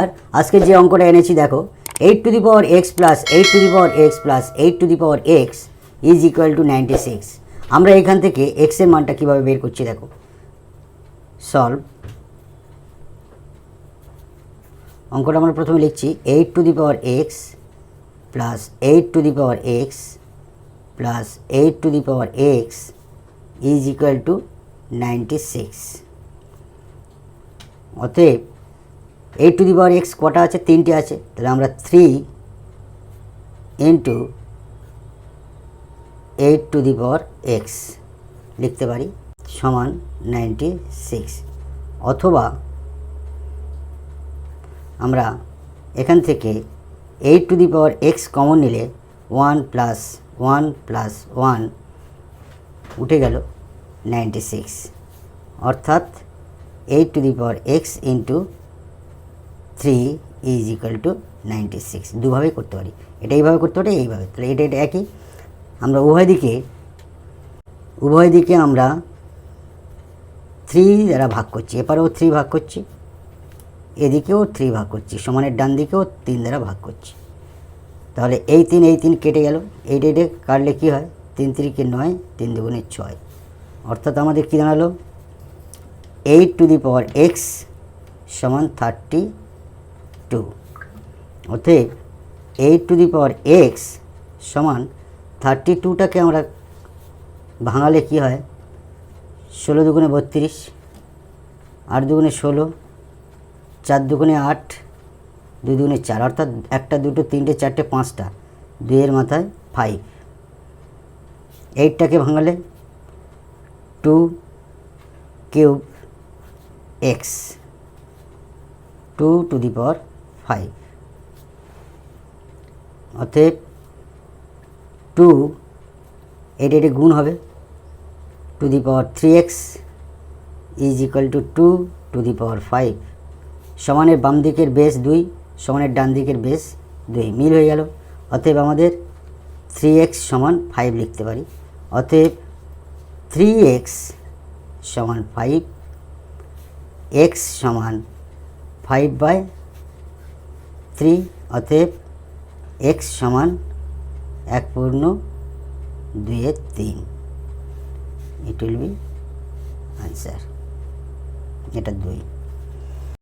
আর আজকে যে অঙ্কটা এনেছি, দেখো eight to the power x plus eight to the power x plus eight to the power x is equal to ninety six আমরা এখান থেকে এক্সের মানটা কীভাবে বের করছি, দেখো। সলভ অঙ্কটা আমরা প্রথমে লিখছি eight to the power x plus eight to the power x plus eight to the power x is equal to ninety six অতএব eight to the power x কটা আছে, তিনটে আছে, তাহলে আমরা three into eight to the power x লিখতে পারি, সমান নাইনটি সিক্স অথবা আমরা এখান থেকে eight to the power x common নিলে one plus one plus one উঠে গেল নাইনটি সিক্স অর্থাৎ eight to the power x into three is equal to ninety six. দুভাবেই করতে পারি। এটা এইভাবে করতে পারি, এইভাবে। তাহলে এটা এটা একই। আমরা উভয় দিকে উভয় দিকে আমরা থ্রি দ্বারা ভাগ করছি। এপারেও থ্রি ভাগ করছি, এদিকেও থ্রি ভাগ করছি। সমানের ডান দিকেও তিন দ্বারা ভাগ করছি। তাহলে এই তিন এই তিন কেটে গেল। এইটা এটা কাটলে কী হয়? তিন তিরিকে নয়, তিন দুগুণে ছয়। অর্থাৎ আমাদের কী দাঁড়াল? Eight to the power x সমান থার্টি টু। অতএব eight to the power x সমান থার্টি টুটাকে আমরা ভাঙালে কী হয়? ষোলো দুগুণে বত্রিশ, আট দুগুণে ষোলো, চার দুগুণে আট, দুই দুগুণে চার, অর্থাৎ একটা, দুটো, তিনটে, চারটে, পাঁচটা, দুইয়ের মাথায় ফাইভ এইটটাকে ভাঙালে two cube x two to the power five অতএব টু এটা এটা গুণ হবে। Two the power three x is equal to two to the power five. সমানের বাম দিকের বেস দুই, সমানের ডান দিকের বেস দুই। মিল হয়ে গেল। অতএব আমাদের থ্রি এক্স সমান ফাইভ লিখতে পারি। অতএব থ্রি এক্স সমান ফাইভ, এক্স সমান ফাইভ বাই থ্রি অতএব এক্স সমান এক পূর্ণ দুয়ের তিন। ইট উইল বি আনসার এটা দুই।